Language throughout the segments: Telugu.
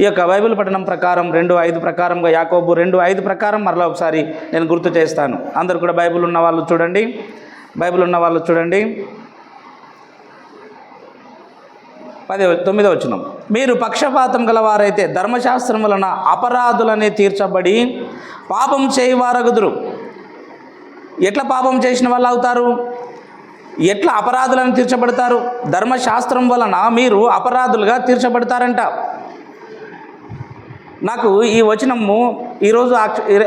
ఈ యొక్క బైబిల్ పఠనం ప్రకారం రెండు ఐదు ప్రకారంగా యాకోబు రెండు ఐదు ప్రకారం మరలా ఒకసారి నేను గుర్తు చేస్తాను. అందరు కూడా బైబిల్ ఉన్న వాళ్ళు చూడండి. బైబిల్ ఉన్న వాళ్ళు చూడండి. పది తొమ్మిదో వచ్చిన మీరు పక్షపాతం గలవారైతే ధర్మశాస్త్రం వలన అపరాధులని తీర్చబడి పాపం చేయవారగుదురు. ఎట్లా పాపం చేసిన వాళ్ళు అవుతారు? ఎట్లా అపరాధులను తీర్చబడతారు? ధర్మశాస్త్రం వలన మీరు అపరాధులుగా తీర్చబడతారంట. నాకు ఈ వచనము ఈరోజు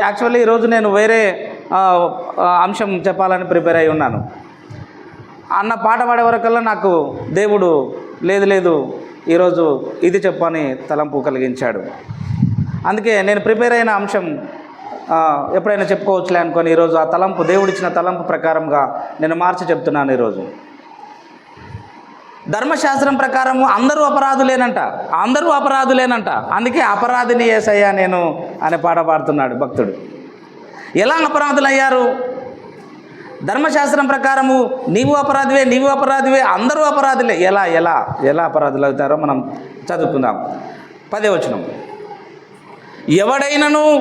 యాక్చువల్లీ ఈరోజు నేను వేరే అంశం చెప్పాలని ప్రిపేర్ అయి ఉన్నాను. అన్న పాట పాడే వరకల్లా నాకు దేవుడు లేదు లేదు ఈరోజు ఇది చెప్పని తలంపు కలిగించాడు. అందుకే నేను ప్రిపేర్ అయిన అంశం ఎప్పుడైనా చెప్పుకోవచ్చులే అనుకొని ఈరోజు ఆ తలంపు దేవుడిచ్చిన తలంపు ప్రకారంగా నేను మార్చి చెప్తున్నాను ఈరోజు. ధర్మశాస్త్రం ప్రకారము అందరూ అపరాధులేనంట. అందరూ అపరాధులేనంట. అందుకే అపరాధిని ఏసయ్యా నేను అనే పాట పాడుతున్నాడు భక్తుడు. ఎలా అపరాధులయ్యారు? ధర్మశాస్త్రం ప్రకారము నీవు అపరాధివే నీవు అపరాధివే అందరూ అపరాధులే. ఎలా ఎలా ఎలా అపరాధులు అవుతారో మనం చదువుకుందాం. పదే వచనం. ఎవడైనను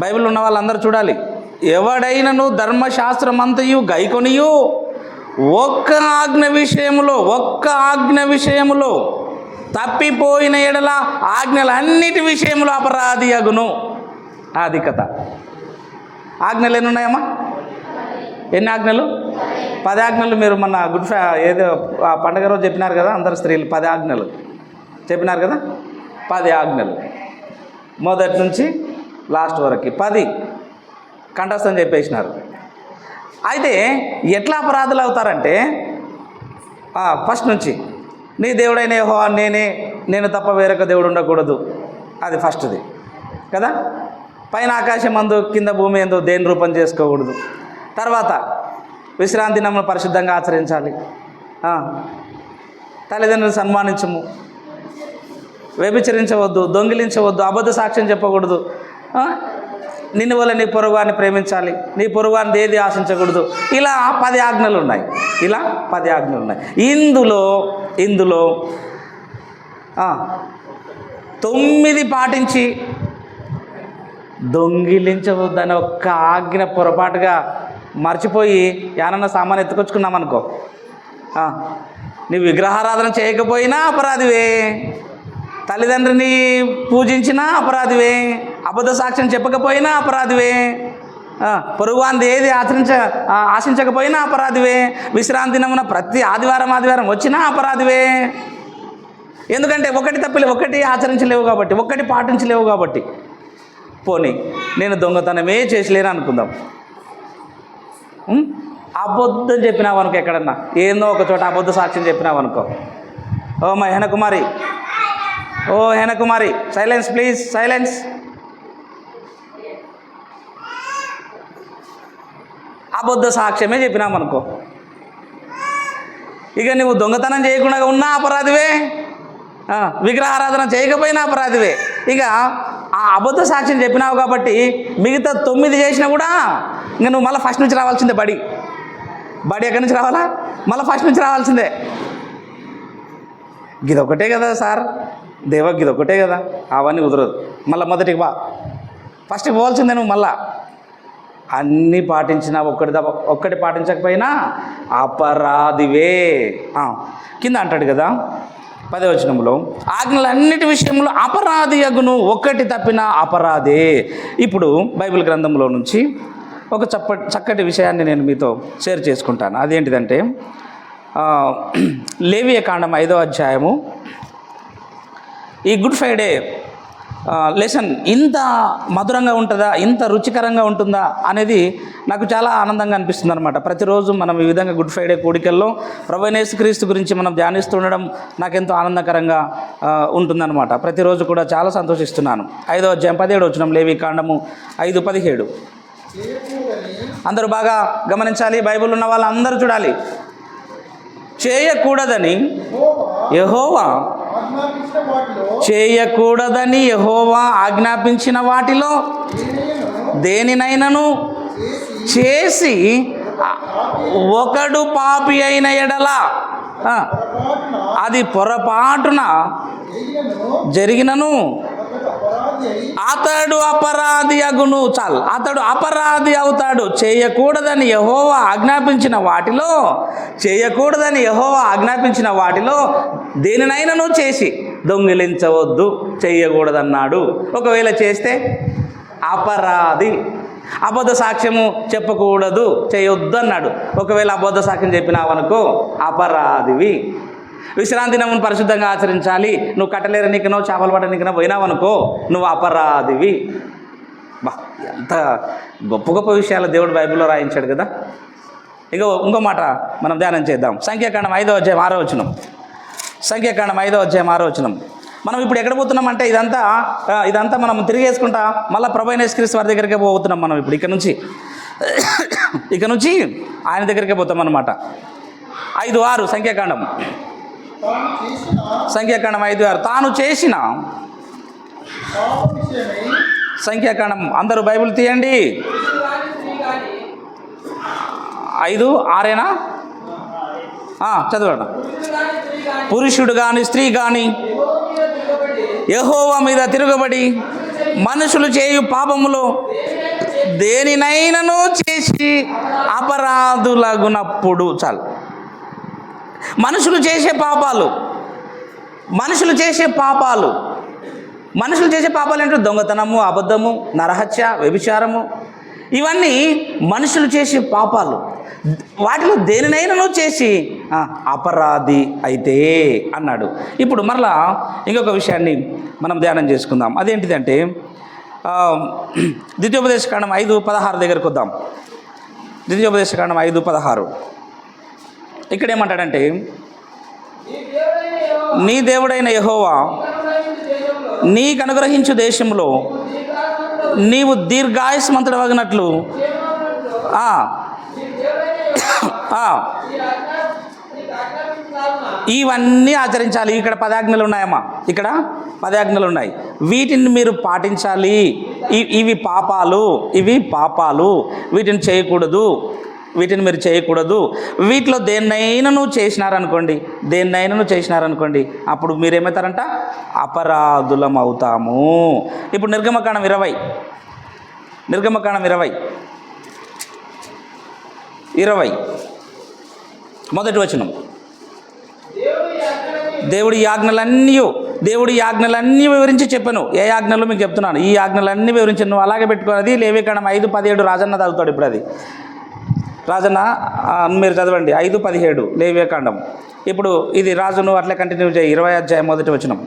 బైబిల్ ఉన్న వాళ్ళందరూ చూడాలి. ఎవడైనను ధర్మశాస్త్రమంతయు గైకొనియు ఒక్క ఆజ్ఞ విషయములో ఒక్క ఆజ్ఞ విషయములో తప్పిపోయిన ఎడల ఆజ్ఞలన్నిటి విషయంలో అపరాధి అగును. అది కథ. ఆజ్ఞలు ఎన్ని ఉన్నాయమ్మా ఎన్ని ఆజ్ఞలు? పది ఆజ్ఞలు మీరు మొన్న గుడ్ ఫ్రై ఏదో ఆ పండగ రోజు చెప్పినారు కదా అందరు స్త్రీలు పది ఆజ్ఞలు. చెప్పినారు కదా? పది ఆజ్ఞలు. మొదటి నుంచి లాస్ట్ వరకు పది. కంఠస్థం చెప్పేసినారు. అయితే ఎట్లా అపరాధులు అవుతారంటే ఫస్ట్ నుంచి నీ దేవుడైన హో నేనే నేను తప్ప వేరొక దేవుడు ఉండకూడదు. అది ఫస్ట్ది కదా? పైన ఆకాశం అందు కింద భూమి ఎందు దేని రూపం చేసుకోకూడదు. తర్వాత విశ్రాంతి నమ్మను పరిశుద్ధంగా ఆచరించాలి. తల్లిదండ్రులు తల్లిదండ్రులను సన్మానించము. వ్యభిచరించవద్దు దొంగిలించవద్దు అబద్ధ సాక్ష్యం చెప్పకూడదు. నిన్ను వల్ల నీ పొరుగువాన్ని ప్రేమించాలి. నీ పొరుగువాన్ని ఏది ఆశించకూడదు. ఇలా పది ఆజ్ఞలు ఉన్నాయి. ఇలా పది ఆజ్ఞలు ఉన్నాయి. ఇందులో ఇందులో తొమ్మిది పాటించి దొంగిలించవద్దని ఒక్క ఆజ్ఞ పొరపాటుగా మర్చిపోయి ఏమన్నా సామాన్ ఎత్తుకొచ్చుకున్నాం అనుకో నీ విగ్రహారాధన చేయకపోయినా అపరాధివే. తల్లిదండ్రిని పూజించినా అపరాధివే. అబద్ధ సాక్ష్యం చెప్పకపోయినా అపరాధివే. పొరుగువాంది ఏది ఆచరించ ఆశించకపోయినా అపరాధివే. విశ్రాంతి నమున ప్రతి ఆదివారం ఆదివారం వచ్చినా అపరాధివే. ఎందుకంటే ఒకటి తప్పిలే ఒకటి ఆచరించలేవు కాబట్టి ఒక్కటి పాటించలేవు కాబట్టి. పోనీ నేను దొంగతనమే చేసలేను అనుకుందాం. అబద్ధం చెప్పినావు అనుకో ఎక్కడన్నా. ఏందో ఒక చోట అబద్ధ సాక్ష్యం చెప్పినావు అనుకో. ఓ మా హెనకుమారి. ఓ హెనకుమారి సైలెన్స్ ప్లీజ్ సైలెన్స్ అబద్ధ సాక్ష్యమే చెప్పినామనుకో. ఇక నువ్వు దొంగతనం చేయకుండా ఉన్నా అపరాధివే? విగ్రహారాధన చేయకపోయినా అపరాధివే. ఇక ఆ అబద్ధ సాక్ష్యం చెప్పినావు కాబట్టి మిగతా తొమ్మిది చేసినా కూడా ఇంకా నువ్వు మళ్ళీ ఫస్ట్ నుంచి రావాల్సిందే బడి. బడి ఎక్కడి నుంచి రావాలా? మళ్ళీ ఫస్ట్ నుంచి రావాల్సిందే. గిదొకటే కదా సార్. దేవ గిదొకటే కదా. అవన్నీ కుదరదు. మళ్ళీ మొదటికి బా. ఫస్ట్కి పోవాల్సిందే నువ్వు మళ్ళా. అన్నీ పాటించినా ఒక్కటి తప్ప ఒక్కటి పాటించకపోయినా అపరాధివే. కింద అంటాడు కదా పదవచనంలో ఆజ్ఞలన్నిటి విషయంలో అపరాధి అగును ఒక్కటి తప్పిన అపరాధే. ఇప్పుడు బైబిల్ గ్రంథంలో నుంచి ఒక చప్ప చక్కటి విషయాన్ని నేను మీతో షేర్ చేసుకుంటాను. అదేంటిదంటే లేవియ కాండం ఐదో అధ్యాయము ఈ గుడ్ ఫ్రైడే లెసన్ ఇంత మధురంగా ఉంటుందా? ఇంత రుచికరంగా ఉంటుందా? అనేది నాకు చాలా ఆనందంగా అనిపిస్తుంది అనమాట ప్రతిరోజు మనం ఈ విధంగా గుడ్ ఫ్రైడే కూడికల్లో ప్రభనేసు క్రీస్తు గురించి మనం ధ్యానిస్తుండడం నాకెంతో ఆనందకరంగా ఉంటుందన్నమాట. ప్రతిరోజు కూడా చాలా సంతోషిస్తున్నాను. ఐదో అధ్యాయం పదిహేడు వచ్చినాం లేవి కాండము ఐదు పదిహేడు. అందరూ బాగా గమనించాలి బైబిల్ ఉన్న వాళ్ళు అందరూ చూడాలి. చేయకూడదని యహోవా చేయకూడదని యహోవా ఆజ్ఞాపించిన వాటిలో దేనినైనను? చేసి ఒకడు పాపి అయిన ఎడల అది పొరపాటున జరిగినను? అతడు అపరాధి అగును. చాలు. అతడు అపరాధి అవుతాడు. చేయకూడదని యహోవా ఆజ్ఞాపించిన వాటిలో చేయకూడదని యహోవా ఆజ్ఞాపించిన వాటిలో దేనినైనాను చేసి దొంగిలించవద్దు చేయకూడదన్నాడు. ఒకవేళ చేస్తే అపరాధి. అబద్ధ సాక్ష్యము చెప్పకూడదు చేయొద్దు అన్నాడు ఒకవేళ అబద్ధ సాక్ష్యం చెప్పినావనుకో అపరాధివి. విశ్రాంతి దినమును పరిశుద్ధంగా ఆచరించాలి. నువ్వు కట్టలేరనికనో చేపలు పట్టనికనో పోయినావనుకో నువ్వు అపరాధివి. బా ఎంత గొప్ప గొప్ప విషయాలు దేవుడు బైబిల్లో రాయించాడు కదా. ఇక ఇంకో మాట మనం ధ్యానం చేద్దాం. సంఖ్యాకాండం ఐదో అధ్యాయం ఆరో వచనం. సంఖ్యాకాండం ఐదో అధ్యాయం ఆరో వచనం. మనం ఇప్పుడు ఎక్కడ పోతున్నాం అంటే ఇదంతా ఇదంతా మనం తిరిగేసుకుంటా మళ్ళీ ప్రభైన క్రీస్తు వారి దగ్గరికే పోతున్నాం మనం ఇప్పుడు ఇక్కడ నుంచి. ఇక నుంచి ఆయన దగ్గరికే పోతాం అన్నమాట. ఐదు ఆరు సంఖ్యాకాండం. సంఖ్యాకాండం ఐదు ఆరు. తాను చేసిన సంఖ్యాకాండం అందరూ బైబిల్ తీయండి. ఐదు ఆరేనా? చదవండి. పురుషుడు కానీ స్త్రీ కానీ యహోవా మీద తిరగబడి మనుషులు చేయు పాపములో దేనినైనాను చేసి అపరాధులగునప్పుడు చాలు. మనుషులు చేసే పాపాలు. మనుషులు చేసే పాపాలు. మనుషులు చేసే పాపాలు ఏంటో? దొంగతనము అబద్ధము నరహత్య వ్యభిచారము. ఇవన్నీ మనుషులు చేసే పాపాలు. వాటిలో దేనినైనా చేసి అపరాధి అయితే అన్నాడు. ఇప్పుడు మరలా ఇంకొక విషయాన్ని మనం ధ్యానం చేసుకుందాం. అదేంటిదంటే ద్వితీయోపదేశ ద్వితీయోపదేశకాండం ఐదు పదహారు దగ్గరకు వద్దాం. ద్వితీయోపదేశకాండం ఐదు పదహారు. ఇక్కడ ఏమంటాడంటే నీ దేవుడైన యహోవా నీకు అనుగ్రహించు దేశంలో నీవు దీర్ఘాయుస్మంతుడు వగినట్లు ఇవన్నీ ఆచరించాలి. ఇక్కడ పదాజ్ఞలు ఉన్నాయమ్మా. ఇక్కడ పదాజ్ఞలు ఉన్నాయి. వీటిని మీరు పాటించాలి. ఇవి పాపాలు. ఇవి పాపాలు. వీటిని చేయకూడదు. వీటిని మీరు చేయకూడదు. వీటిలో దేన్నైనా నువ్వు చేసినారనుకోండి దేన్నైనా నువ్వు చేసినారనుకోండి అప్పుడు మీరేమవుతారంట? అపరాధులం అవుతాము. ఇప్పుడు నిర్గమకాండం ఇరవై. నిర్గమకాండం ఇరవై. ఇరవై. మొదటి వచనం. దేవుడి యాజ్ఞలన్నీ దేవుడి యాజ్ఞలన్నీ వివరించి చెప్పాను. ఏ యాజ్ఞలు మీకు చెప్తున్నాను? ఈ యాజ్ఞలన్నీ వివరించి నువ్వు అలాగే పెట్టుకున్నది లేవికాండం ఐదు పదిహేడు రాజన్న చదువుతాడు ఇప్పుడు అది రాజన్న మీరు చదవండి. ఐదు పదిహేడు. లేవికాండం ఇప్పుడు ఇది రాజును అట్లా అట్లే కంటిన్యూ చేయి. ఇరవై అధ్యాయం మొదటి వచనం.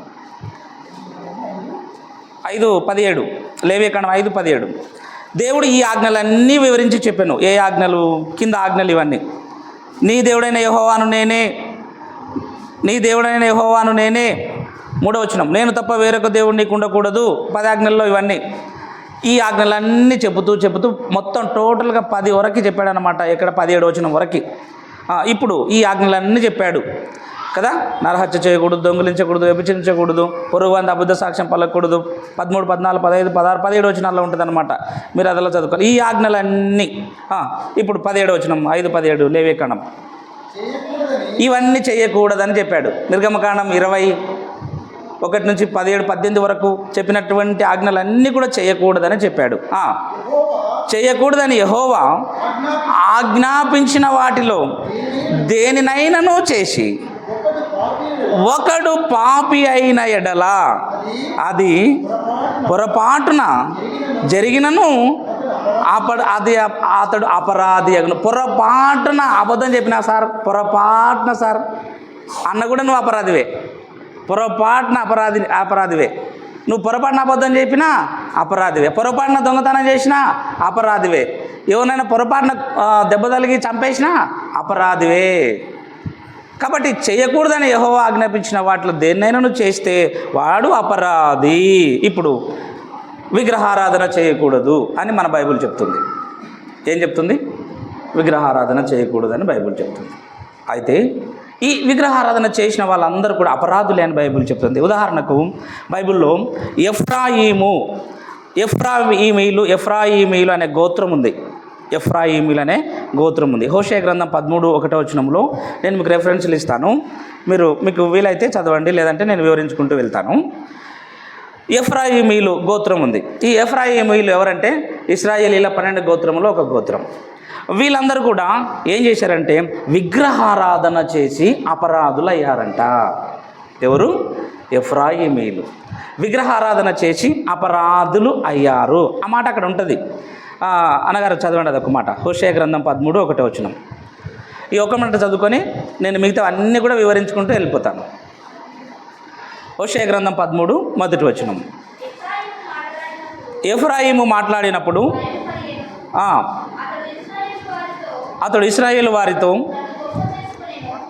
ఐదు పదిహేడు. లేవేకాండం ఐదు పదిహేడు. దేవుడు ఈ ఆజ్ఞలన్నీ వివరించి చెప్పాను. ఏ ఆజ్ఞలు? కింద ఆజ్ఞలు ఇవన్నీ. నీ దేవుడైన యహోవాను నేనే. నీ దేవుడైన యహోవాను నేనే. మూడో వచనం. నేను తప్ప వేరొక దేవుడు నీకు ఉండకూడదు. పది ఆజ్ఞల్లో ఇవన్నీ. ఈ ఆజ్ఞలన్నీ చెబుతూ చెబుతూ మొత్తం టోటల్గా పది వరకు చెప్పాడు అనమాట ఇక్కడ పదిహేడు వచనం వరకు. ఇప్పుడు ఈ ఆజ్ఞలన్నీ చెప్పాడు. కదా? నరహత్య చేయకూడదు దొంగిలించకూడదు వ్యభిచరించకూడదు పొరుగు వంద అబద్ధ సాక్ష్యం పలకూడదు. పదమూడు పద్నాలుగు పదహైదు పదహారు పదిహేడు వచనాల్లో ఉంటుంది అనమాట మీరు అదలా చదువుకోవాలి. ఈ ఆజ్ఞలన్నీ ఇప్పుడు పదిహేడు వచనం ఐదు పదిహేడు లేవేకాండం ఇవన్నీ చేయకూడదని చెప్పాడు. నిర్గమకాండం ఇరవై ఒకటి నుంచి పదిహేడు పద్దెనిమిది వరకు చెప్పినటువంటి ఆజ్ఞలన్నీ కూడా చేయకూడదని చెప్పాడు. చేయకూడదని యహోవా ఆజ్ఞాపించిన వాటిలో దేనినైనాను చేసి ఒకడు పాపి అయిన ఎడల అది పొరపాటున జరిగినను అపడు అది అతడు అపరాధి అగ్ను. పొరపాటున అబద్ధం చెప్పినా సార్ పొరపాటున సార్ అన్న కూడా నువ్వు అపరాధివే. పొరపాటున అపరాధి అపరాధివే. నువ్వు పొరపాటున అబద్ధం చెప్పినా అపరాధివే. పొరపాటున దొంగతనం చేసినా అపరాధివే. ఎవరైనా పొరపాటున దెబ్బ తలిగి చంపేసినా అపరాధివే. కాబట్టి చేయకూడదని యహో ఆజ్ఞాపించిన వాటిలో దేన్నైనా నువ్వు చేస్తే వాడు అపరాధి. ఇప్పుడు విగ్రహారాధన చేయకూడదు అని మన బైబిల్ చెప్తుంది. ఏం చెప్తుంది? విగ్రహారాధన చేయకూడదని బైబిల్ చెప్తుంది. అయితే ఈ విగ్రహారాధన చేసిన వాళ్ళందరూ కూడా అపరాధులే అని బైబిల్ చెప్తుంది. ఉదాహరణకు బైబిల్లో ఎఫ్రాయిము ఎఫ్రాయిమీలు ఎఫ్రాయిమీలు అనే గోత్రం ఉంది. ఎఫ్రాయిమీలు అనే గోత్రం ఉంది. హోషే గ్రంథం పదమూడు ఒకటో వచనంలో నేను మీకు రెఫరెన్స్లు ఇస్తాను. మీరు మీకు వీలైతే చదవండి లేదంటే నేను వివరించుకుంటూ వెళ్తాను. ఎఫ్రాయిమీలు గోత్రం ఉంది. ఈ ఎఫ్రాయిమీలు ఎవరంటే ఇస్రాయేలీల పన్నెండు గోత్రంలో ఒక గోత్రం. వీళ్ళందరూ కూడా ఏం చేశారంటే విగ్రహారాధన చేసి అపరాధులయ్యారంట. ఎవరు? ఎఫ్రాయిమీలు విగ్రహారాధన చేసి అపరాధులు అయ్యారు. ఆ మాట అక్కడ ఉంటుంది. అనగారు చదవండి అది ఒక మాట. హుషయ గ్రంథం పదమూడు ఒకటే వచ్చినాం ఈ ఒక మాట చదువుకొని నేను మిగతా అన్నీ కూడా వివరించుకుంటూ వెళ్ళిపోతాను. హుషయ గ్రంథం పదమూడు మొదటి వచనం. ఎఫ్రాయిము మాట్లాడినప్పుడు అతడు ఇస్రాయేల్ వారితో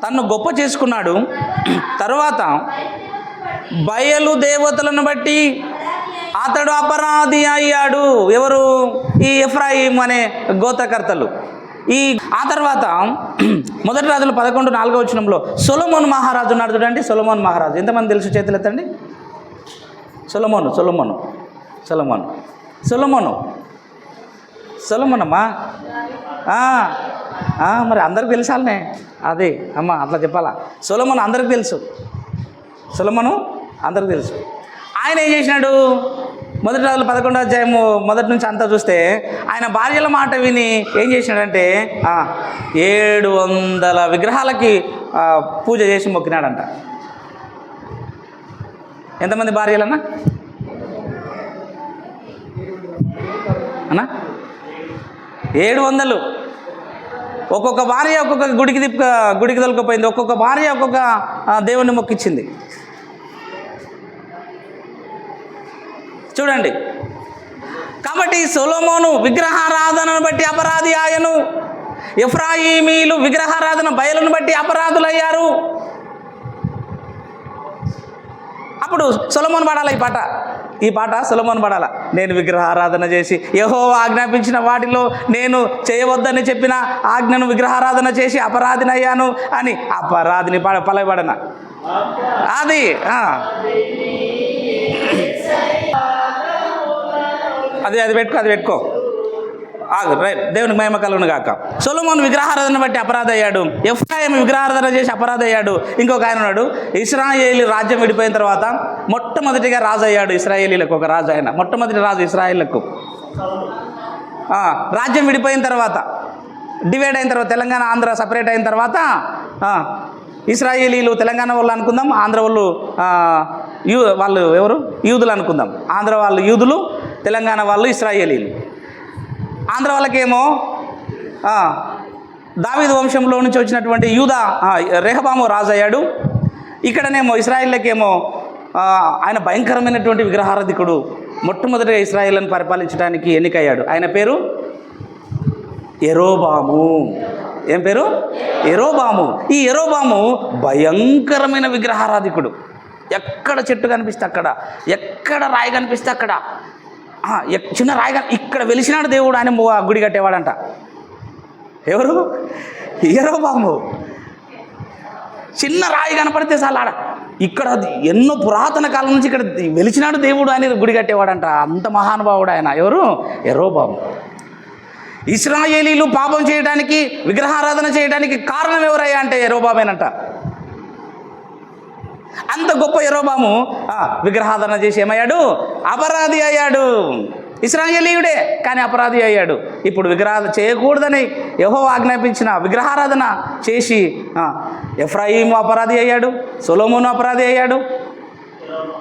తన్ను గొప్ప చేసుకున్నాడు. తర్వాత బయలు దేవతలను బట్టి అతడు అపరాధి అయ్యాడు. ఎవరు? ఈ ఎఫ్రాయిం అనే గోత్రకర్తలు. ఈ ఆ తర్వాత మొదటి రాజులు పదకొండు నాలుగో వచనంలో సొలమోన్ మహారాజు ఉన్నాడు చూడండి. సొలమోన్ మహారాజు. ఎంతమంది తెలుసు చేతులు ఎత్తండి? సొలమోను సొలమోను సొలమోను సొలమోను సొలమోనమ్మా. మరి అందరికి తెలుసాలనే. అదే అమ్మ అట్లా చెప్పాలా? సొలమోను అందరికి తెలుసు. సులమను అందరికి తెలుసు. ఆయన ఏం చేసినాడు? మొదటి రోజులు పదకొండో అధ్యాయము మొదటి నుంచి అంతా చూస్తే ఆయన భార్యల మాట విని ఏం చేసినాడంటే ఏడు వందల విగ్రహాలకి పూజ చేసి మొక్కినాడంట. ఎంతమంది భార్యలన్నా? అన్నా? ఏడు వందలు. ఒక్కొక్క భార్య ఒక్కొక్క గుడికి తిప్ప గుడికి తొలకపోయింది ఒక్కొక్క భార్య ఒక్కొక్క దేవుణ్ణి మొక్కిచ్చింది. చూడండి. కాబట్టి సొలొమోను విగ్రహారాధనను బట్టి అపరాధి ఆయను. ఎఫ్రాయిమీలు విగ్రహారాధన బయలును బట్టి అపరాధులయ్యారు. అప్పుడు సొలమోన్ పాడాలి ఈ పాట? ఈ పాట సులభం పడాల? నేను విగ్రహారాధన చేసి యహో ఆజ్ఞాపించిన వాటిలో నేను చేయవద్దని చెప్పిన ఆజ్ఞను విగ్రహారాధన చేసి అపరాధినయ్యాను అని అపరాధిని పాడ పలబడన అది అది అది పెట్టుకో అది పెట్టుకో. ఆగు రైట్ దేవునికి మహిమ కలుగును గాక. సొలమోన్ విగ్రహారాధన బట్టి అపరాధ అయ్యాడు ఎఫ్ఐఎం విగ్రహారాధన చేసి అపరాధ అయ్యాడు ఇంకొక ఆయన ఉన్నాడు. ఇస్రాయేలీ రాజ్యం విడిపోయిన తర్వాత మొట్టమొదటిగా రాజు అయ్యాడు ఇస్రాయేలీలకు ఒక రాజు ఆయన. మొట్టమొదటి రాజు ఇస్రాయేళ్ళకు రాజ్యం విడిపోయిన తర్వాత డివైడ్ అయిన తర్వాత తెలంగాణ ఆంధ్ర సపరేట్ అయిన తర్వాత ఇస్రాయేలీలు తెలంగాణ వాళ్ళు అనుకుందాం ఆంధ్ర వాళ్ళు యూ వాళ్ళు ఎవరు? యూదులు అనుకుందాం. ఆంధ్ర వాళ్ళు యూదులు తెలంగాణ వాళ్ళు ఇస్రాయేలీలు. ఆంధ్ర వాళ్ళకేమో ఆ, దావీదు వంశంలో నుంచి వచ్చినటువంటి యూదా రెహబాము రాజు అయ్యాడు ఇక్కడనేమో ఇస్రాయిల్లకేమో ఆయన భయంకరమైనటువంటి విగ్రహారధికుడు. మొట్టమొదటిగా ఇస్రాయిల్ని పరిపాలించడానికి ఎన్నికయ్యాడు. ఆయన పేరు? ఎరోబాము ఏం పేరు? ఎరోబాము ఈ ఎరోబాము భయంకరమైన విగ్రహారాధికుడు. ఎక్కడ చెట్టు కనిపిస్తే అక్కడ ఎక్కడ రాయి కనిపిస్తే అక్కడ. చిన్న రాయి ఇక్కడ వెలిసినాడు దేవుడు ఆయన గుడి కట్టేవాడంట. ఎవరు? ఎరోబాము చిన్న రాయి కనపడితే చాలా ఆడ. ఇక్కడ ఎన్నో పురాతన కాలం నుంచి ఇక్కడ వెలిచినాడు దేవుడు అని గుడి కట్టేవాడంట. అంత మహానుభావుడు ఆయన. ఎవరు? ఎరోబాము ఇస్రాయేలీలు పాపం చేయడానికి విగ్రహారాధన చేయడానికి కారణం ఎవరయ్యా అంటే ఎరోబాబేనంట అంత గొప్ప ఎరోబాము విగ్రహాధన చేసి ఏమయ్యాడు? అపరాధి అయ్యాడు. ఇస్రాయేలీయుడే కానీ అపరాధి అయ్యాడు. ఇప్పుడు విగ్రహాలు చేయకూడదని యహో ఆజ్ఞాపించిన విగ్రహారాధన చేసి ఎఫ్రాయిము అపరాధి అయ్యాడు సొలోమోను అపరాధి అయ్యాడు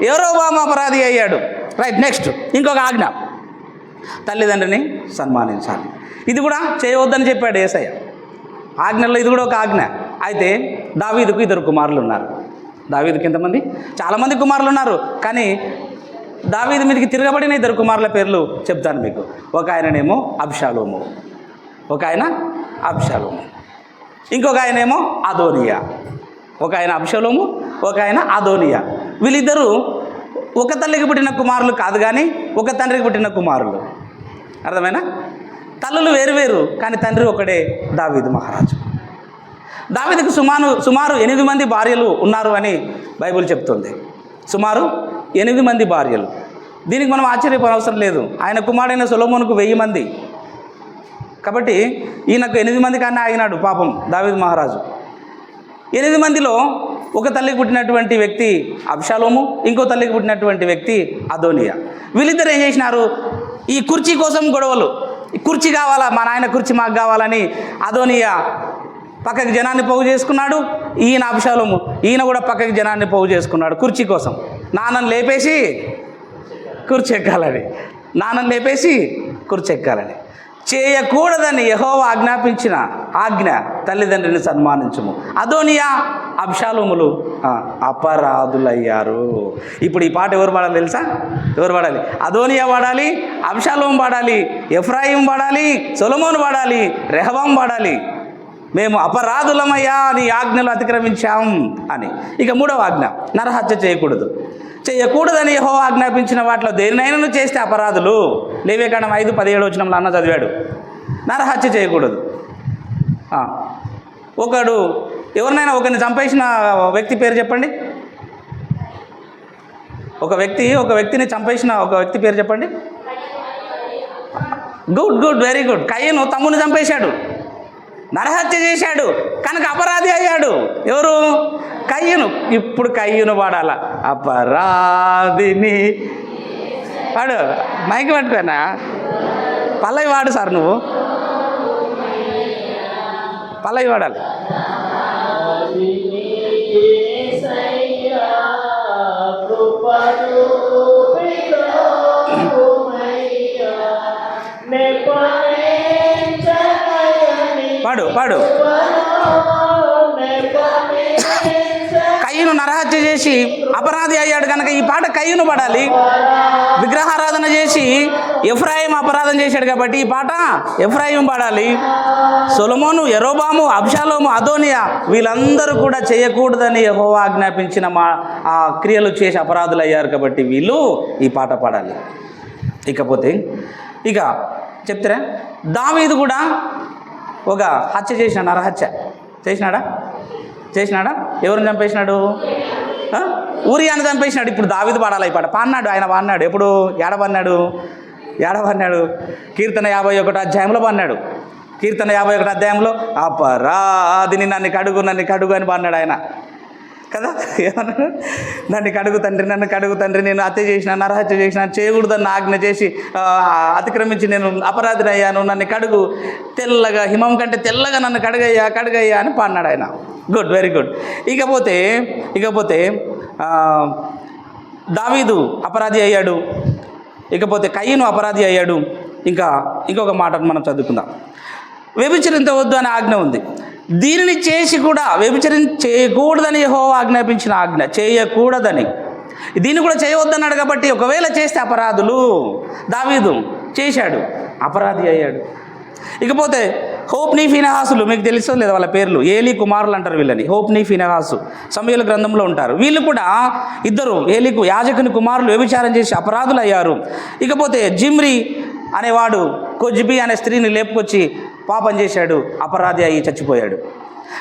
ఎరోబాము అపరాధి అయ్యాడు. రైట్ నెక్స్ట్ ఇంకొక ఆజ్ఞ. తల్లిదండ్రిని సన్మానించాలి. ఇది కూడా చేయవద్దని చెప్పాడు ఏసయ్య. ఆజ్ఞల్లో ఇది కూడా ఒక ఆజ్ఞ. అయితే దావీదుకు ఇద్దరు కుమారులు ఉన్నారు. దావీదుకి ఎంతమంది? చాలామంది కుమారులు ఉన్నారు కానీ దావీదు మీదకి తిరగబడిన ఇద్దరు కుమారుల పేర్లు చెప్తాను మీకు. ఒక ఆయననేమో అబ్షాలోము. ఒక ఆయన అబ్షాలోము. ఇంకొక ఆయనేమో అదోనియా. ఒక ఆయన అబ్షలోము ఒక ఆయన అదోనియా. వీళ్ళిద్దరూ ఒక తల్లికి పుట్టిన కుమారులు కాదు కానీ ఒక తండ్రికి పుట్టిన కుమారులు. అర్థమైనా? తల్లులు వేరు వేరు కానీ తండ్రి ఒకడే దావీదు మహారాజు. దావిదకు సుమారు సుమారు ఎనిమిది మంది భార్యలు ఉన్నారు అని బైబిల్ చెప్తుంది. సుమారు ఎనిమిది మంది భార్యలు. దీనికి మనం ఆశ్చర్యపోనవసరం లేదు. ఆయన కుమారుడైన సొలోమోనుకు వెయ్యి మంది. కాబట్టి ఈయనకు ఎనిమిది మంది కన్నా ఆగినాడు పాపం దావీద్ మహారాజు. ఎనిమిది మందిలో ఒక తల్లికి పుట్టినటువంటి వ్యక్తి అబ్షాలోము ఇంకో తల్లికి పుట్టినటువంటి వ్యక్తి అదోనియా. వీళ్ళిద్దరు ఏం చేసినారు? ఈ కుర్చీ కోసం గొడవలు. ఈ కుర్చీ కావాలా? మా నాయన కుర్చీ మాకు కావాలని అదోనియా పక్కకి జనాన్ని పోగు చేసుకున్నాడు. ఈయన అభిషాలము. ఈయన కూడా పక్కకి జనాన్ని పోగు చేసుకున్నాడు. కుర్చీ కోసం. నాన్నను లేపేసి కుర్చీ ఎక్కాలని. నాన్నను లేపేసి కుర్చీ ఎక్కాలని. చేయకూడదని యహోవా ఆజ్ఞాపించిన ఆజ్ఞ తల్లిదండ్రిని సన్మానించము. అదోనియా అబ్షాలోములు అపరాధులయ్యారు. ఇప్పుడు ఈ పాట ఎవరు పాడాలి తెలుసా? ఎవరు పాడాలి? అదోనియా పాడాలి అబ్షాలోం పాడాలి ఎఫ్రాయిం పాడాలి సొలమోన్ పాడాలి రెహబాం పాడాలి. మేము అపరాధులమయ్యా నీ ఆజ్ఞలు అతిక్రమించాం అని. ఇక మూడవ ఆజ్ఞ నరహత్య చేయకూడదు. చేయకూడదని యహో ఆజ్ఞాపించిన వాటిలో దేనినైనా చేస్తే అపరాధులు? లేవేకాండం ఐదు పదిహేడు వచ్చినంలో అన్న చదివాడు. నరహత్య చేయకూడదు. ఒకడు ఎవరినైనా ఒకరిని చంపేసిన వ్యక్తి పేరు చెప్పండి? ఒక వ్యక్తి ఒక వ్యక్తిని చంపేసిన ఒక వ్యక్తి పేరు చెప్పండి? Good good very good. కయ్యను తమ్ముని చంపేశాడు. నరహత్య చేశాడు కనుక అపరాధి అయ్యాడు. ఎవరు? కయ్యను. ఇప్పుడు కయ్యను వాడాల? అపరాధిని. వాడు మైక్ పట్టుకోనా? పల్లవి వాడు సార్ నువ్వు. పల్లవి వాడాలి. పాడు పాడు కయ్యను నరహత్య చేసి అపరాధి అయ్యాడు కనుక ఈ పాట కయ్యను పడాలి. విగ్రహారాధన చేసి ఎఫ్రాయిం అపరాధం చేశాడు కాబట్టి ఈ పాట ఎఫ్రాయిం పాడాలి. సొలమోను ఎరోబాము అబ్షాలోము అదోనియా వీళ్ళందరూ కూడా చేయకూడదని యెహోవా ఆజ్ఞాపించిన మా ఆ క్రియలు చేసి అపరాధులు అయ్యారు కాబట్టి వీళ్ళు ఈ పాట పాడాలి. ఇకపోతే ఇక చెప్తారా దావీదు కూడా ఒక హత్య చేసినాడు నరహత్య. చేసినాడా? చేసినాడా? ఎవరిని చంపేసినాడు? ఊరి ఊరియాని చంపేసినాడు. ఇప్పుడు దావిది పాడాలి ఈ పాట. ఆయన పాన్నాడు ఎప్పుడు? ఏడ పాడినాడు? కీర్తన యాభై ఒకటి అధ్యాయంలో పాడినాడు. కీర్తన యాభై ఒకటి అధ్యాయంలో అపరాధిని నన్ను కడుగు నన్ను కడుగు అని పాడినాడు ఆయన. కదా? ఏమన్నాడు? నన్ను కడుగు తండ్రి నన్ను కడుగు తండ్రి నేను హత్య చేసిన నరహత్య చేసిన చేయకూడదని ఆజ్ఞ చేసి అతిక్రమించి నేను అపరాధిని అయ్యాను నన్ను కడుగు తెల్లగా హిమం కంటే తెల్లగా నన్ను కడుగయ్యా కడుగయ్యా అని పాడినాడు ఆయన. గుడ్ వెరీ గుడ్ ఇకపోతే ఇకపోతే దావీదు అపరాధి అయ్యాడు. ఇకపోతే కయ్యను అపరాధి అయ్యాడు. ఇంకా ఇంకొక మాట మనం చదువుకుందాం. వ్యభిచరించవద్దు అనే ఆజ్ఞ ఉంది. దీనిని చేసి కూడా వ్యభిచరం చేయకూడదని యెహోవా ఆజ్ఞాపించిన ఆజ్ఞ. చేయకూడదని. దీన్ని కూడా చేయవద్దన్నాడు కాబట్టి ఒకవేళ చేస్తే అపరాధులు. దావీదు చేశాడు. అపరాధి అయ్యాడు. ఇకపోతే హోప్నీ ఫినహాసులు మీకు తెలుసో లేదా వాళ్ళ పేర్లు? ఏలీ కుమారులు అంటారు వీళ్ళని. హోప్నీ ఫినహాసు. సమయల గ్రంథంలో ఉంటారు. వీళ్ళు కూడా ఇద్దరు ఏలీకు యాజకుని కుమారులు వ్యభిచారం చేసి అపరాధులు అయ్యారు ఇకపోతే జిమ్రి అనేవాడు కొజ్బి అనే స్త్రీని లేపుకొచ్చి పాపం చేశాడు అపరాధి అయ్యి చచ్చిపోయాడు.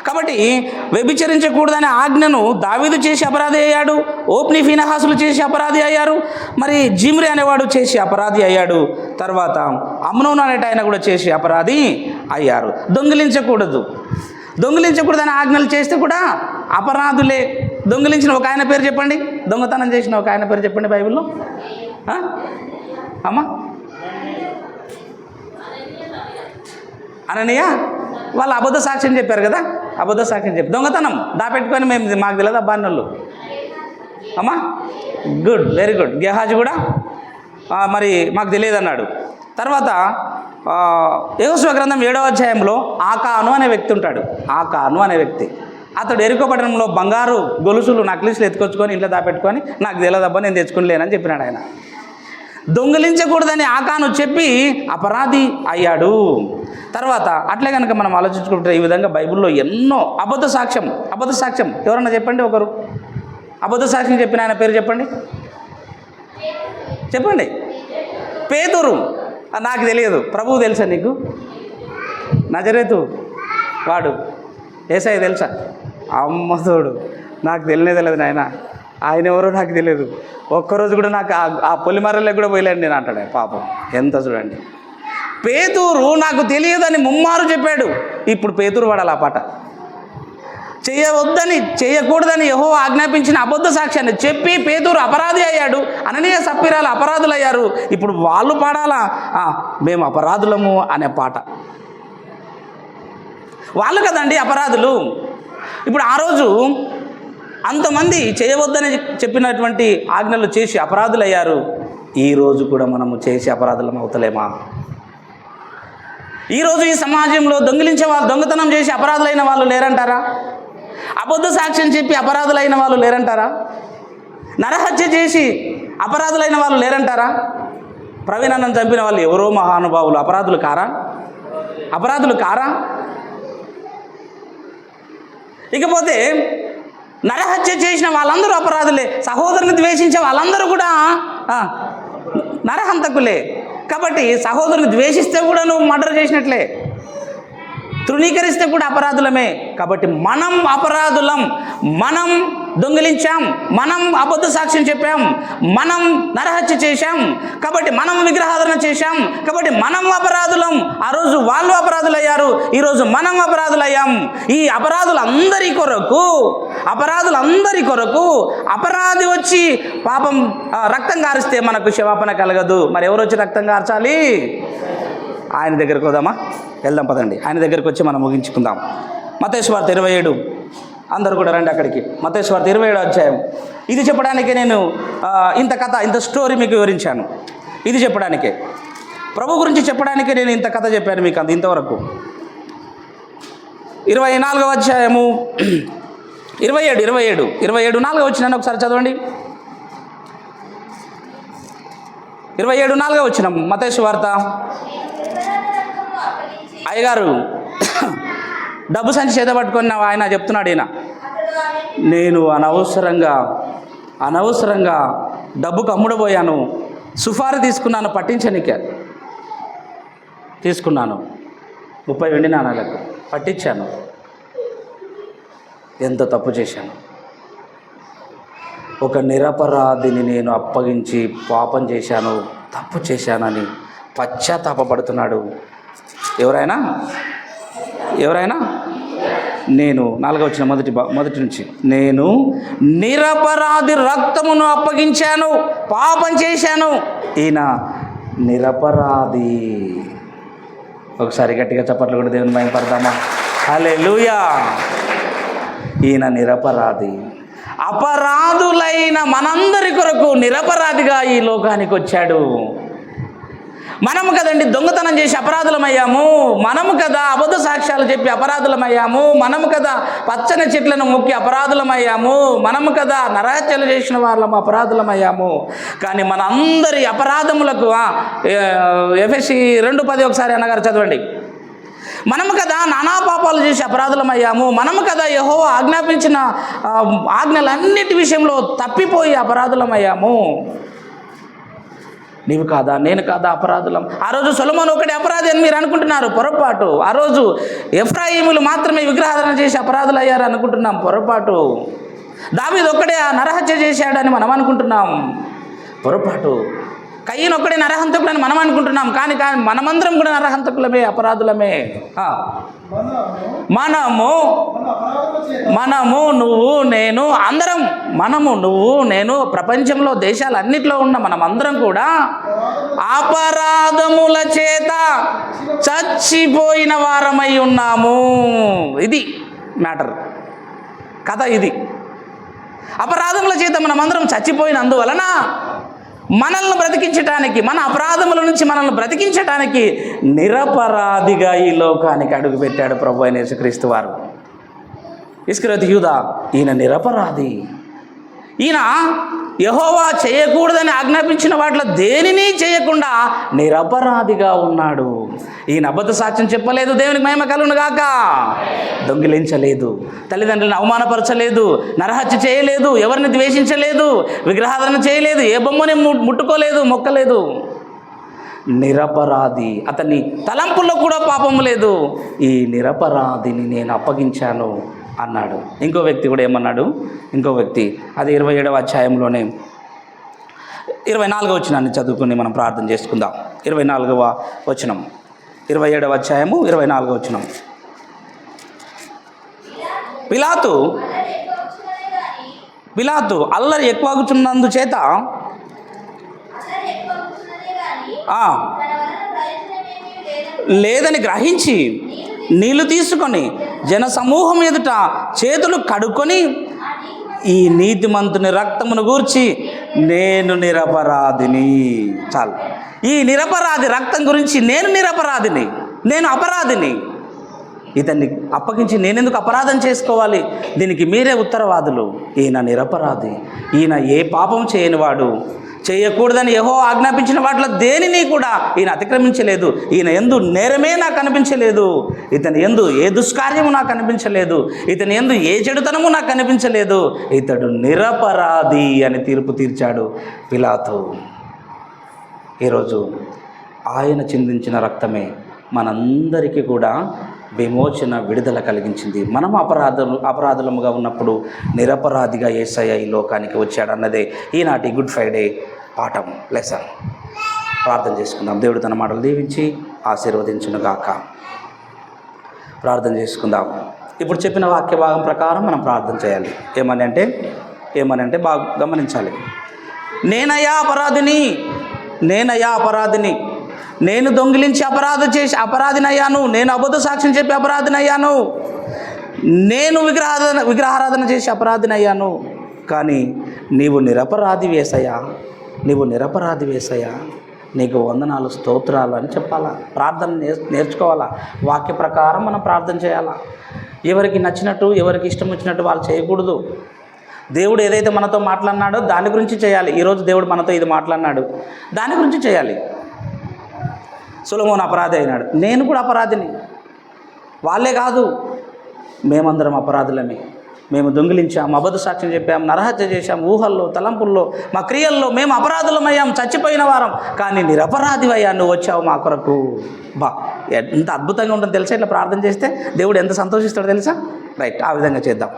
కాబట్టి వ్యభిచరించకూడదనే ఆజ్ఞను దావీదు చేసి అపరాధి అయ్యాడు ఓప్ని ఫినహాసులు చేసి అపరాధి అయ్యారు మరి జిమ్రి అనేవాడు చేసి అపరాధి అయ్యాడు తర్వాత అమ్నోన్ అనేట ఆయన కూడా చేసి అపరాధి అయ్యారు. దొంగిలించకూడదు. దొంగిలించకూడదని ఆజ్ఞలు చేస్తే కూడా అపరాధులే. దొంగిలించిన ఒక ఆయన పేరు చెప్పండి. దొంగతనం చేసిన ఒక ఆయన పేరు చెప్పండి బైబిల్లో. అమ్మా. అననీయ వాళ్ళు అబద్ధ సాక్ష్యం చెప్పారు కదా అబద్ధ సాక్ష్యం చెప్పి. దొంగతనం దాపెట్టుకొని మేము మాకు తెలియదు అబ్బా అమ్మా గుడ్ వెరీ గుడ్ గెహాజ్ కూడా మరి మాకు తెలియదు అన్నాడు తర్వాత యోగస్వ గ్రంథం ఏడవ అధ్యాయంలో ఆకాను అనే వ్యక్తి ఉంటాడు. ఆకాను అనే వ్యక్తి. అతడు ఎరుకో పట్టణంలో బంగారు గొలుసులు నక్లీసులు ఎత్తుకొచ్చుకొని ఇంట్లో దాపెట్టుకొని నాకు తెలియదబ్బా నేను తెచ్చుకుని లేనని చెప్పినాడు ఆయన. దొంగిలించకూడదని ఆకాను చెప్పి అపరాధి అయ్యాడు. తర్వాత అట్లే కనుక మనం ఆలోచించుకుంటే ఈ విధంగా బైబిల్లో ఎన్నో అబద్ధ సాక్ష్యం అబద్ధ సాక్ష్యం. ఎవరన్నా చెప్పండి ఒకరు? అబద్ధ సాక్ష్యం చెప్పిన ఆయన పేరు చెప్పండి? చెప్పండి. పేదూరు నాకు తెలియదు. ప్రభువు తెలుసా నీకు? నజరేతు. వాడు. ఏసఐ తెలుసా? అమ్మతోడు నాకు తెలియనే తెలియదు నాయన. ఆయన ఎవరో నాకు తెలియదు ఒక్కరోజు కూడా నాకు ఆ- ఆ కూడా పోయలేండి నేను అంటాడు పాపం. ఎంత చూడండి. పేదూరు నాకు తెలియదని ముమ్మారు చెప్పాడు. ఇప్పుడు పేదూరు వాడాలి ఆ పాట. చేయవద్దని చేయకూడదని యహో ఆజ్ఞాపించిన అబద్ధ సాక్ష్యాన్ని చెప్పి పేదూరు అపరాధి అయ్యాడు. అననీయ సప్పిరాలు అపరాధులు అయ్యారు ఇప్పుడు వాళ్ళు పాడాలా? మేము అపరాధులము అనే పాట. వాళ్ళు కదండి అపరాధులు? ఇప్పుడు ఆ రోజు అంతమంది చేయవద్దని చెప్పినటువంటి ఆజ్ఞలు చేసి అపరాధులు అయ్యారు ఈ రోజు కూడా మనము చేసి అపరాధులం అవుతలేమా? ఈరోజు ఈ సమాజంలో దొంగిలించే వాళ్ళు దొంగతనం చేసి అపరాధులైన వాళ్ళు లేరంటారా? అబద్ధ సాక్ష్యం చెప్పి అపరాధులైన వాళ్ళు లేరంటారా? నరహత్య చేసి అపరాధులైన వాళ్ళు లేరంటారా? ప్రవీణాన్ని చంపిన వాళ్ళు ఎవరో మహానుభావులు అపరాధులు కారా? అపరాధులు కారా? ఇకపోతే నరహత్య చేసిన వాళ్ళందరూ అపరాధులే సహోదరుని ద్వేషించే వాళ్ళందరూ కూడా నరహంతకులే. కాబట్టి సహోదరుని ద్వేషిస్తే కూడా నువ్వు మర్డర్ చేసినట్లే. తృణీకరిస్తే కూడా అపరాధులమే. కాబట్టి మనం అపరాధులం మనం దొంగిలించాం. మనం అబద్ధ సాక్ష్యం చెప్పాం. మనం నరహత్య చేశాం. కాబట్టి మనం విగ్రహాధరణ చేశాం. కాబట్టి మనం అపరాధులం. ఆ రోజు వాళ్ళు అపరాధులయ్యారు. ఈరోజు మనం అపరాధులయ్యాం. ఈ అపరాధులందరి కొరకు అపరాధులందరి కొరకు అపరాధి వచ్చి పాపం రక్తం గారిస్తే మనకు క్షమాపణ కలగదు. మరి ఎవరు వచ్చి రక్తం గార్చాలి? ఆయన దగ్గరకు వదామా వెళ్దాం పదండి. ఆయన దగ్గరికి వచ్చి మనం ముగించుకుందాం. మతేశ్వార్త ఇరవై ఏడు. అందరూ కూడా రండి అక్కడికి. మతేశ్వార్త ఇరవై ఏడు అధ్యాయం. ఇది చెప్పడానికి నేను ఇంత కథ ఇంత స్టోరీ మీకు వివరించాను. ఇది చెప్పడానికే. ప్రభు గురించి చెప్పడానికి నేను ఇంత కథ చెప్పాను మీకు అంత ఇంతవరకు. ఇరవై నాలుగవ అధ్యాయము. ఇరవై ఏడు ఇరవై ఏడు ఇరవై ఏడు నాలుగవ వచ్చినాను ఒకసారి చదవండి. ఇరవై ఏడు నాలుగవ వచ్చినాం మతేశ్వార్త అయ్యగారు డబ్బు సంచి చేత పట్టుకున్న ఆయన చెప్తున్నాడు ఈయన. నేను అనవసరంగా అనవసరంగా డబ్బుకు అమ్ముడబోయాను సుఫారు తీసుకున్నాను పట్టించనికే. తీసుకున్నాను. ముప్పై వెండి నాణాలకు పట్టించాను. ఎంత తప్పు చేశాను. ఒక నిరపరాధిని నేను అప్పగించి పాపం చేశాను తప్పు చేశానని పశ్చాత్తాపడుతున్నాడు ఎవరైనా? ఎవరైనా? నేను నాలుగో వచ్చిన మొదటి మొదటి నుంచి. నేను నిరపరాధి రక్తమును అప్పగించాను పాపం చేశాను. ఈయన నిరపరాధి. ఒకసారి గట్టిగా చప్పట్లు కూడా దేవుని భయం పడదామా? హలే ఈయన నిరపరాధి. అపరాధులైన మనందరి కొరకు నిరపరాధిగా ఈ లోకానికి వచ్చాడు. మనము కదండి దొంగతనం చేసి అపరాధులమయ్యాము. మనము కదా అబద్ధ సాక్ష్యాలు చెప్పి అపరాధులమయ్యాము. మనము కదా పచ్చని చెట్లను మొక్కి అపరాధులమయ్యాము. మనము కదా నరహత్యలు చేసిన వాళ్ళము అపరాధులమయ్యాము. కానీ మన అందరి అపరాధములకు ఎఫ్ఎస్సి రెండు పది ఒకసారి అన్నగారు చదవండి. మనము కదా నానా పాపాలు చేసి అపరాధులమయ్యాము. మనము కదా యహో ఆజ్ఞాపించిన ఆజ్ఞలన్నిటి విషయంలో తప్పిపోయి అపరాధులమయ్యాము. నీవు కాదా? నేను కాదా అపరాధులం? ఆ రోజు సొలమోన్ ఒకటి అపరాధి అని మీరు అనుకుంటున్నారు పొరపాటు. ఆ రోజు ఎఫ్రాయిములు మాత్రమే విగ్రహాధన చేసి అపరాధులు అయ్యారు అనుకుంటున్నాం పొరపాటు. దావీదు ఒక్కడే ఆ నరహత్య చేశాడని మనం అనుకుంటున్నాం పొరపాటు. కయ్యను ఒక్కడే నరహంతకుడని మనం అనుకుంటున్నాం కానీ కానీ మనమందరం కూడా నరహంతకులమే అపరాధులమే. మనము మనము మనము నువ్వు నేను అందరం మనము నువ్వు నేను ప్రపంచంలో దేశాలన్నిట్లో ఉన్న మనమందరం కూడా అపరాధముల చేత చచ్చిపోయిన వారమై ఉన్నాము. ఇది మ్యాటర్. కథ ఇది. అపరాధముల చేత మనమందరం చచ్చిపోయినందువలన మనల్ని బ్రతికించటానికి మన అపరాధముల నుంచి మనల్ని బ్రతికించటానికి నిరపరాధిగా ఈ లోకానికి అడుగుపెట్టాడు ప్రభు అయిన యేసుక్రీస్తు వారు. ఇస్క్రతి యూదా ఈయన నిరపరాధి. ఈయన యహోవా చేయకూడదని ఆజ్ఞాపించిన వాటిలో దేనిని చేయకుండా నిరపరాధిగా ఉన్నాడు. ఈయన అబద్ధ సాక్ష్యం చెప్పలేదు దేవునికి మహిమ కలుగును గాక. దొంగిలించలేదు తల్లిదండ్రులను అవమానపరచలేదు నరహత్య చేయలేదు ఎవరిని ద్వేషించలేదు విగ్రహాధరణ చేయలేదు ఏ బొమ్మని ము- ముట్టుకోలేదు మొక్కలేదు. నిరపరాధి అతని తలంపుల్లో కూడా పాపం లేదు. ఈ నిరపరాధిని నేను అప్పగించాను. అన్నాడు. ఇంకో వ్యక్తి కూడా ఏమన్నాడు? ఇంకో వ్యక్తి అది ఇరవై ఏడవ అధ్యాయంలోనే ఇరవై నాలుగవ వచనాన్ని చదువుకుని మనం ప్రార్థన చేసుకుందాం. ఇరవై నాలుగవ వచనం. ఇరవై ఏడవ అధ్యాయము ఇరవై నాలుగవ వచనం. పిలాతు పిలాతు అల్లరి ఎక్కువగుచున్నందు చేత లేదని గ్రహించి నీళ్ళు తీసుకొని జన సమూహం ఎదుట చేతులు కడుక్కొని ఈ నీతిమంతుని రక్తమును గూర్చి నేను నిరపరాధిని. చాలు. ఈ నిరపరాధి రక్తం గురించి నేను నిరపరాధిని నేను అపరాధిని. ఇతన్ని అప్పగించి నేనెందుకు అపరాధం చేసుకోవాలి? దీనికి మీరే ఉత్తరవాదులు. ఈయన నిరపరాధి. ఈయన ఏ పాపం చేయనివాడు? చేయకూడదని యహో ఆజ్ఞాపించిన వాటిలో దేనిని కూడా ఈయన అతిక్రమించలేదు. ఈయన ఎందు నేరమే నాకు అనిపించలేదు. ఇతని ఎందు ఏ దుష్కార్యము నాకు అనిపించలేదు. ఇతని ఎందు ఏ చెడుతనము నాకు అనిపించలేదు. ఇతడు నిరపరాధి అని తీర్పు తీర్చాడు పిలాతు. ఈరోజు ఆయన చిందించిన రక్తమే మనందరికీ కూడా విమోచన విడుదల కలిగించింది. మనం అపరాధం అపరాధులముగా ఉన్నప్పుడు నిరపరాధిగా ఏసయ్య ఈ లోకానికి వచ్చాడన్నదే ఈనాటి గుడ్ ఫ్రైడే పాఠం. లెసన్. ప్రార్థన చేసుకుందాం. దేవుడు తన మాటలు దీవించి ఆశీర్వదించును గాక ప్రార్థన చేసుకుందాం. ఇప్పుడు చెప్పిన వాక్య భాగం ప్రకారం మనం ప్రార్థన చేయాలి. ఏమని అంటే ఏమని అంటే బాగా గమనించాలి. నేనయ్యా అపరాధిని నేనయ్యా అపరాధిని నేను దొంగిలించి అపరాధం చేసి అపరాధినయ్యాను. నేను అబద్ధ సాక్ష్యం చెప్పి అపరాధినయ్యాను. నేను విగ్రహారాధన విగ్రహారాధన చేసి అపరాధినయ్యాను. కానీ నీవు నిరపరాధి వేసయ్యా. నీవు నిరపరాధి వేసయ్యా. నీకు వందనాలు స్తోత్రాలు అని చెప్పాలా? ప్రార్థన నేర్ నేర్చుకోవాలా? వాక్య ప్రకారం మనం ప్రార్థన చేయాలా? ఎవరికి నచ్చినట్టు ఎవరికి ఇష్టం వచ్చినట్టు వాళ్ళు చేయకూడదు. దేవుడు ఏదైతే మనతో మాట్లాడినాడో దాని గురించి చేయాలి. ఈరోజు దేవుడు మనతో ఇది మాట్లాడినాడు. దాని గురించి చేయాలి. సులమోన్ అపరాధి అయినాడు. నేను కూడా అపరాధిని. వాళ్ళే కాదు. మేమందరం అపరాధులమే. మేము దొంగిలించాం అబద్ధ సాక్ష్యం చెప్పాం నరహత్య చేశాం ఊహల్లో తలంపుల్లో మా క్రియల్లో మేము అపరాధులమయ్యాం చచ్చిపోయిన వారం. కానీ నిరపరాధివయ్యా నువ్వు వచ్చావు మా కొరకు. బా ఎంత అద్భుతంగా ఉంటుందో తెలుసా? ఇట్లా ప్రార్థన చేస్తే దేవుడు ఎంత సంతోషిస్తాడో తెలుసా? రైట్ ఆ విధంగా చేద్దాం.